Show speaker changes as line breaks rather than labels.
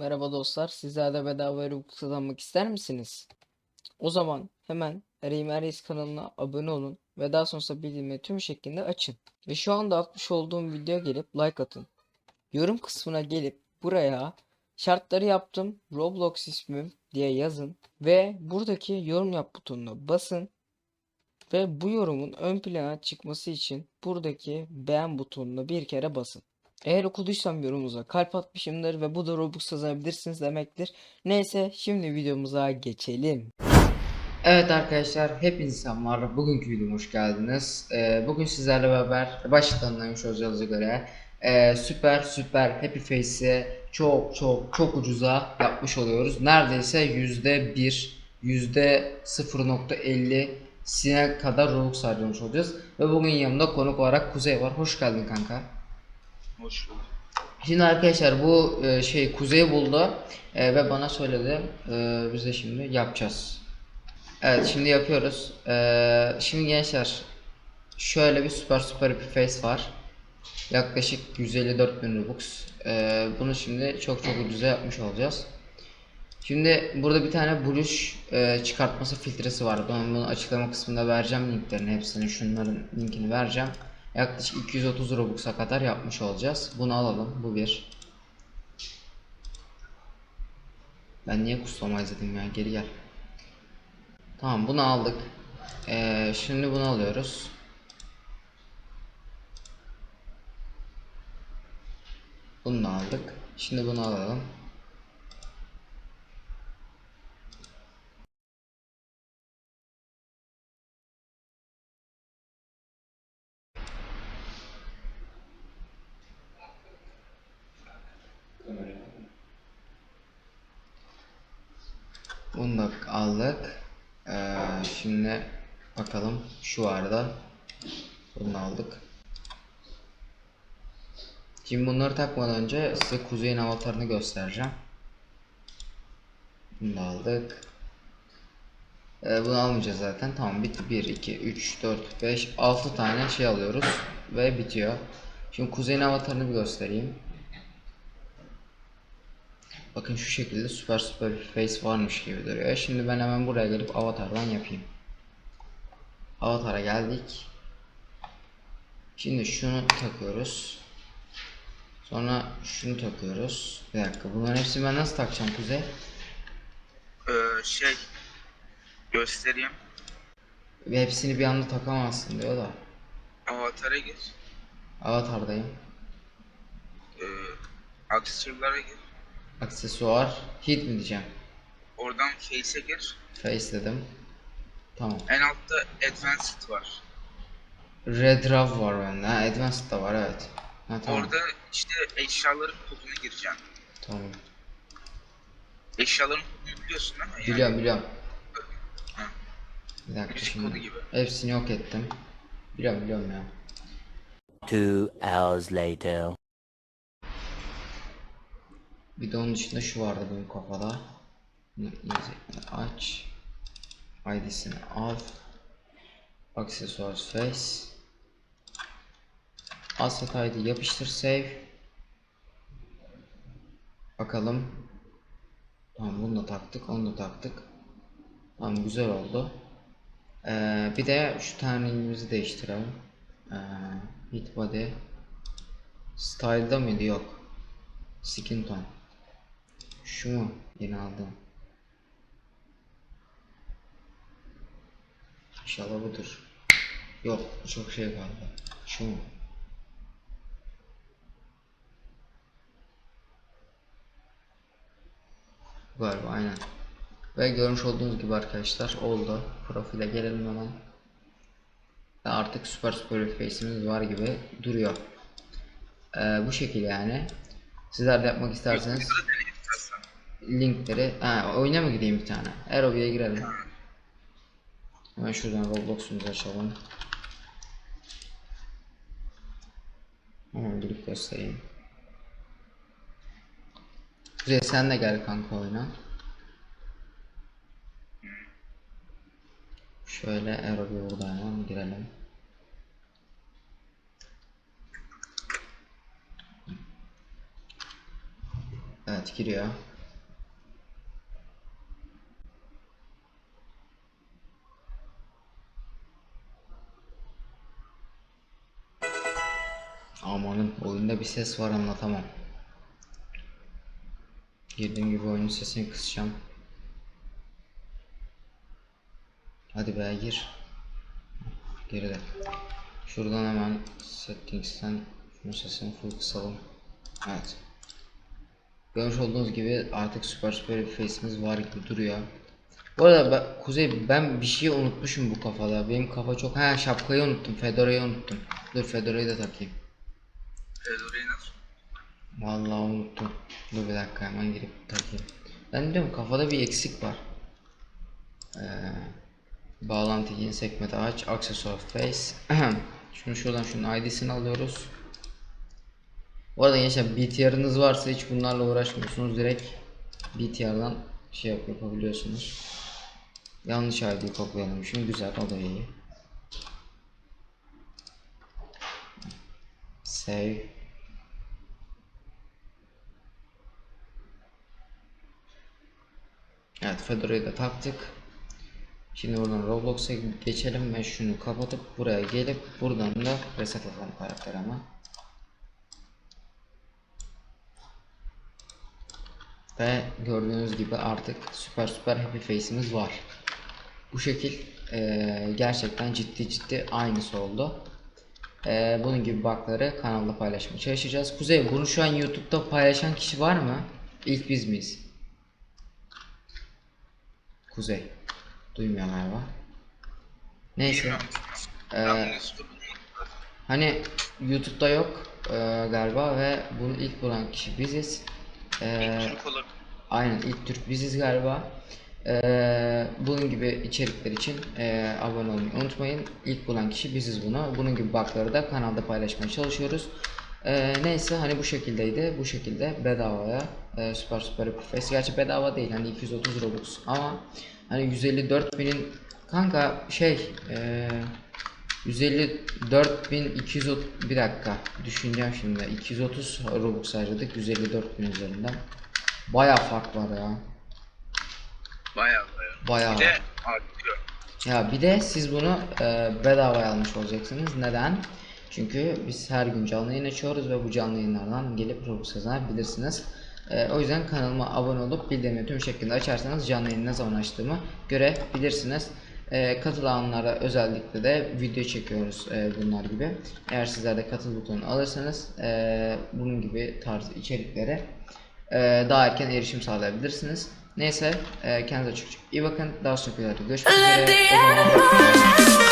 Merhaba dostlar, sizler de bedava Robux kazanmak ister misiniz? O zaman hemen Reymer kanalına abone olun ve daha sonrasında bildirimleri tüm şeklinde açın. Ve şu anda atmış olduğum videoya gelip like atın. Yorum kısmına gelip buraya şartları yaptım Roblox ismim diye yazın ve buradaki yorum yap butonuna basın. Ve bu yorumun ön plana çıkması için buradaki beğen butonuna bir kere basın. Eğer okuduysam yorumunuza kalp atmışımdır ve bu da Robux kazanabilirsiniz demektir. Neyse şimdi videomuza geçelim.
Evet arkadaşlar hepinize selamlar. Bugünkü videoma hoş geldiniz. Ee, bugün sizlerle beraber başlıktan anlamış olacağınıza göre e, süper süper Happy Face'i çok çok çok ucuza yapmış oluyoruz. Neredeyse yüzde bir, yüzde 0.50 sine kadar Robux harcamış olacağız. Ve bugün yanımda konuk olarak Kuzey var. Hoş geldin kanka.
Hoş bulduk.
Şimdi arkadaşlar bu e, şey Kuzey buldu e, ve bana söyledi. E, biz de şimdi yapacağız. Evet şimdi yapıyoruz. E, şimdi gençler şöyle bir süper süper bir face var. Yaklaşık 154 bin Robux. E, bunu şimdi çok çok ucuza yapmış olacağız. Şimdi burada bir tane buluş e, çıkartması filtresi var. Ben bunu açıklama kısmında vereceğim linklerini hepsini şunların linkini vereceğim. Yaklaşık 230 Robux'a kadar yapmış olacağız. Bunu alalım. Bu bir. Ben niye kuslama dedim ya? Geri gel. Tamam bunu aldık. Ee, şimdi bunu alıyoruz. Bunu da aldık. Şimdi bunu alalım. Bunu da aldık. Ee, şimdi bakalım şu arada bunu aldık. Şimdi bunları takmadan önce size kuzeyin avatarını göstereceğim. Bunu da aldık. Ee, bunu almayacağız zaten. Tamam bitti. 1, 2, 3, 4, 5, 6 tane şey alıyoruz. Ve bitiyor. Şimdi kuzeyin avatarını bir göstereyim. Bakın şu şekilde süper süper bir face varmış gibi duruyor. Şimdi ben hemen buraya gelip avatardan yapayım. Avatara geldik. Şimdi şunu takıyoruz. Sonra şunu takıyoruz. Bir dakika bunların hepsini ben nasıl takacağım Kuzey?
Ee, şey göstereyim.
Ve hepsini bir anda takamazsın diyor da.
Avatara gir.
Avatardayım.
Ee, aksesuarlara gir.
Aksesuar. Hit mi diyeceğim?
Oradan face'e gir.
Face dedim. Tamam.
En altta advanced var.
Red Rav var bende. Ha, Advanced da var evet. Ha, tamam.
Orada işte eşyaların kodunu gireceksin.
Tamam.
Eşyaların kodunu biliyorsun değil mi? Yani
Biliyorum biliyorum.
Ha.
Bir dakika
Müzik
şimdi.
kodu gibi.
Hepsini yok ettim. Biliyorum biliyorum ya.
Two hours later.
Bir de onun dışında şu vardı benim kafada. Aç. ID'sini al. Accessoires face. Asset ID yapıştır save. Bakalım. Tamam bunu da taktık, onu da taktık. Tamam güzel oldu. Ee, bir de şu turningimizi değiştirelim. Ee, hit body. Style'da mıydı? Yok. Skin tone. Şu mu? Yeni aldım. İnşallah budur. Yok, çok şey kaldı. Şu mu? Galiba aynen. Ve görmüş olduğunuz gibi arkadaşlar oldu. Profile gelelim hemen. Ve artık süper süper face'imiz var gibi duruyor. Ee, bu şekilde yani. Sizler de yapmak isterseniz. Linkleri ha, oyuna mı gideyim bir tane? Aerobi'ye girelim. Hemen şuradan Roblox'umuzu açalım. Hemen girip göstereyim. Kuzey sen de gel kanka oyuna. Şöyle Aerobi burada hemen girelim. Evet giriyor. Oyunda bir ses var anlatamam. Girdiğim gibi oyunun sesini kısacağım. Hadi be gir. Geride. Şuradan hemen settings'ten şunun sesini full kısalım. Evet. Görmüş olduğunuz gibi artık süper süper bir face'imiz var gibi duruyor. Bu arada ben, Kuzey ben bir şey unutmuşum bu kafada. Benim kafa çok... Ha şapkayı unuttum. Fedora'yı unuttum. Dur Fedora'yı da takayım.
Fedora'yı nasıl?
Vallahi unuttum. Dur bir dakika hemen girip takayım. Ben diyorum kafada bir eksik var. Ee, bağlantı yeni sekmede aç. Aksesuar face. Şunu şuradan şunun ID'sini alıyoruz. Bu arada gençler BTR'ınız varsa hiç bunlarla uğraşmıyorsunuz. Direkt BTR'dan şey yap yapabiliyorsunuz. Yanlış ID kopyaladım. Şimdi güzel o da iyi. Save. Evet Fedora'yı da taktık. Şimdi buradan Roblox'a geçelim ve şunu kapatıp buraya gelip buradan da reset atalım karakter ama. Ve gördüğünüz gibi artık süper süper happy face'imiz var. Bu şekil eee, gerçekten ciddi ciddi aynısı oldu. Eee, bunun gibi bug'ları kanalda paylaşmaya çalışacağız. Kuzey bunu şu an YouTube'da paylaşan kişi var mı? İlk biz miyiz? Kuzey. Duymuyor galiba. Neyse. Ee, hani YouTube'da yok e, galiba ve bunu ilk bulan kişi biziz. Ee,
Türk olabilir.
aynen ilk Türk biziz galiba. Ee, bunun gibi içerikler için e, abone olmayı unutmayın. İlk bulan kişi biziz bunu. Bunun gibi bug'ları da kanalda paylaşmaya çalışıyoruz. Ee, neyse hani bu şekildeydi. Bu şekilde bedavaya e, süper süper face. Gerçi bedava değil hani 230 Robux ama hani 154 binin kanka şey e, 154.230 bir dakika düşüneceğim şimdi 230 Robux harcadık 154 bin üzerinden Baya fark var ya
Bayağı bayağı.
Bayağı.
Bir de artıyor.
Ya bir de siz bunu e, bedavaya almış olacaksınız. Neden? Çünkü biz her gün canlı yayın açıyoruz ve bu canlı yayınlardan gelip Robux kazanabilirsiniz. E, o yüzden kanalıma abone olup bildirimleri tüm şekilde açarsanız canlı yayını ne zaman açtığımı görebilirsiniz. E, katılanlara özellikle de video çekiyoruz e, bunlar gibi. Eğer sizler de katıl butonunu alırsanız e, bunun gibi tarz içeriklere e, daha erken erişim sağlayabilirsiniz. Neyse e, kendinize çok çok iyi bakın. Daha sonraki videoda görüşmek üzere. O zaman